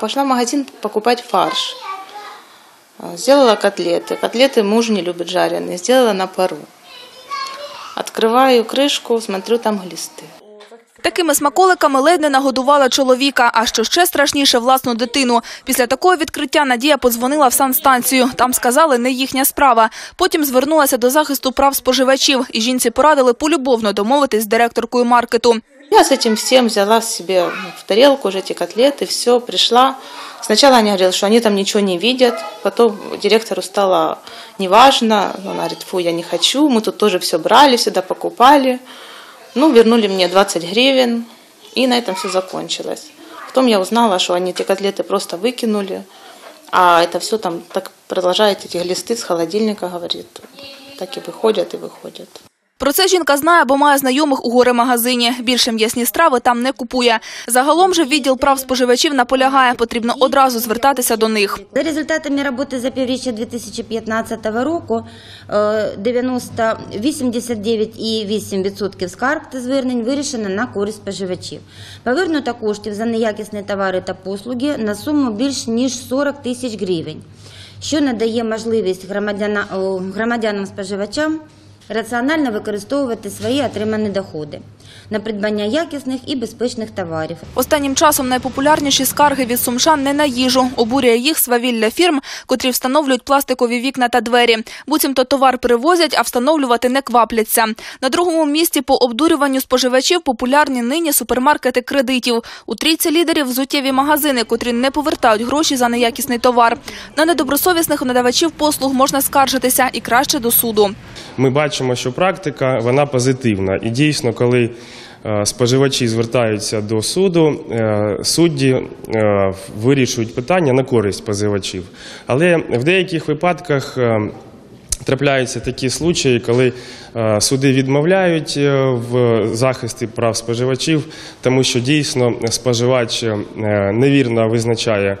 Пошла в магазин покупать фарш. А, Сделала котлеты. Котлеты муж не любит жареные. Сделала на пару. Открываю крышку, смотрю, там глисты. Такими смаколиками ледь не нагодувала чоловіка, а що ще страшніше – власну дитину. Після такого відкриття Надія подзвонила в санстанцію. Там сказали, не їхня справа. Потім звернулася до захисту прав споживачів. І жінці порадили полюбовно домовитись з директоркою маркету. Я с этим всем взяла себе в тарелку уже эти котлеты, все, пришла. Сначала они говорили, что они там ничего не видят, потом директору стало неважно, она говорит, фу, я не хочу, мы тут тоже все брали, всегда покупали. Ну, вернули мне 20 гривен, и на этом все закончилось. Потом я узнала, что они эти котлеты просто выкинули, а это все там так продолжает эти глисты с холодильника, говорит, так и выходят, и выходят. Про це жінка знає, бо має знайомих у горе-магазині. Більше м'ясні страви там не купує. Загалом же відділ прав споживачів наполягає, потрібно одразу звертатися до них. За результатами роботи за півріччя 2015 року е, 90 89,8% скарг та звернень вирішено на користь споживачів. Повернуто коштів за неякісні товари та послуги на суму більш ніж 40 тисяч гривень, що надає можливість громадянам-споживачам раціонально використовувати свої отримані доходи на придбання якісних і безпечних товарів. Останнім часом найпопулярніші скарги від сумчан не на їжу. Обурює їх свавілля фірм, котрі встановлюють пластикові вікна та двері. Буцімто товар привозять, а встановлювати не квапляться. На другому місці по обдурюванню споживачів популярні нині супермаркети кредитів. У трійці лідерів взуттєві магазини, котрі не повертають гроші за неякісний товар. На недобросовісних надавачів послуг можна скаржитися і краще до суду. Ми бачимо, що практика вона позитивна. І дійсно, коли е, споживачі звертаються до суду, е, судді е, вирішують питання на користь позивачів. Але в деяких випадках трапляються такі случаї, коли суди відмовляють в захисті прав споживачів, тому що дійсно споживач невірно визначає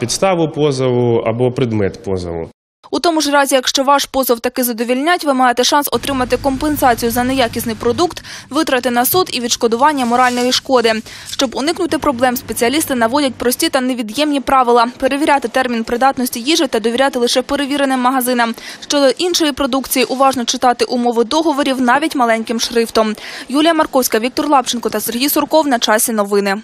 підставу позову або предмет позову. У тому ж разі, якщо ваш позов таки задовільнять, ви маєте шанс отримати компенсацію за неякісний продукт, витрати на суд і відшкодування моральної шкоди. Щоб уникнути проблем, спеціалісти наводять прості та невід'ємні правила: перевіряти термін придатності їжі та довіряти лише перевіреним магазинам. Щодо іншої продукції, уважно читати умови договорів навіть маленьким шрифтом. Юлія Марковська, Віктор Лапченко та Сергій Сурков на часі новини.